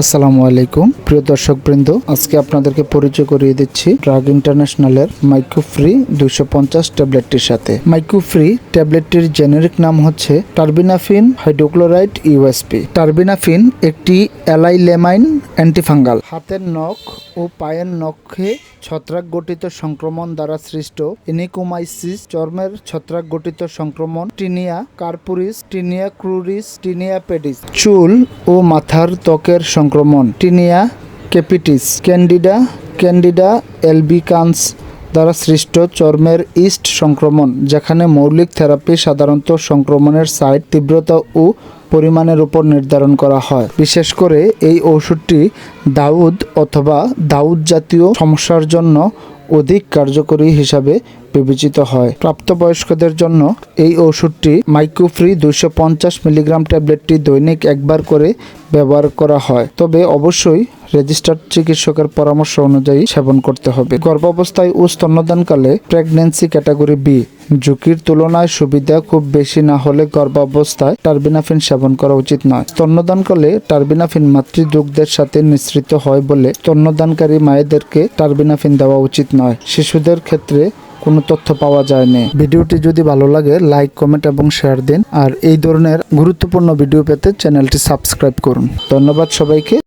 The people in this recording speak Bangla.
আসসালামু আলাইকুম। প্রিয় দর্শক বৃন্দ আজকে আপনাদেরকে পরিচয় করিয়ে দিচ্ছি ড্রাগ ইন্টারন্যাশনালের মাইক্রো ফ্রি দুইশো পঞ্চাশ ট্যাবলেটটির সাথে। মাইক্রো ফ্রি ট্যাবলেটটির জেনেরিক নাম হচ্ছে টার্বিনাফিন হাইড্রোক্লোরাইড ইউএসপি টার্বিনাফিন একটি অ্যালাইলেমাইন অ্যান্টিফাঙ্গাল। হাতের নখ ও পায়ের নখে ছত্রাক গঠিত সংক্রমণ দ্বারা সৃষ্ট ইনিকোমাইসিস চর্মের ছত্রাক গঠিত সংক্রমণ, tinea corporis, tinea cruris, tinea pedis. চুল ও মাথার ত্বকের সংক্রমণ tinea capitis candida candida albicans দ্বারা সৃষ্ট চর্মের ইস্ট সংক্রমণ, যেখানে মৌলিক থেরাপি সাধারণত সংক্রমণের সাইট তীব্রতা ও পরিমাণের উপর নির্ধারণ করা হয়। বিশেষ করে এই ওষুধটি দাউদ অথবা দাউদ জাতীয় সমস্যার জন্য অধিক কার্যকরী হিসাবে বিবেচিত হয়। প্রাপ্তবয়স্কদের জন্য এই ওষুধটি মাইক্রোফ্রি দুশো পঞ্চাশ মিলিগ্রাম ট্যাবলেটটি দৈনিক একবার করে ব্যবহার করা হয়। তবে অবশ্যই রেজিস্টার্ড চিকিৎসকের পরামর্শ অনুযায়ী সেবন করতে হবে। গর্ভাবস্থায় ও স্তন্যদানকালে প্রেগন্যান্সি ক্যাটাগরি বি। ঝুঁকির তুলনায় সুবিধা খুব বেশি না হলে গর্ভাবস্থায় টার্বিনাফিন সেবন করা উচিত নয়। স্তন্যদানকালে টার্বিনাফিন মাতৃদুগ্ধের সাথে মিশ্রিত হয় বলে স্তন্যদানকারী মায়েদেরকে টার্বিনাফিন দেওয়া উচিত নয়। শিশুদের ক্ষেত্রে কোনো তথ্য পাওয়া যায়নি। ভিডিওটি যদি ভালো লাগে, লাইক, কমেন্ট এবং শেয়ার দিন। আর এই ধরনের গুরুত্বপূর্ণ ভিডিও পেতে চ্যানেলটি সাবস্ক্রাইব করুন। ধন্যবাদ সবাইকে।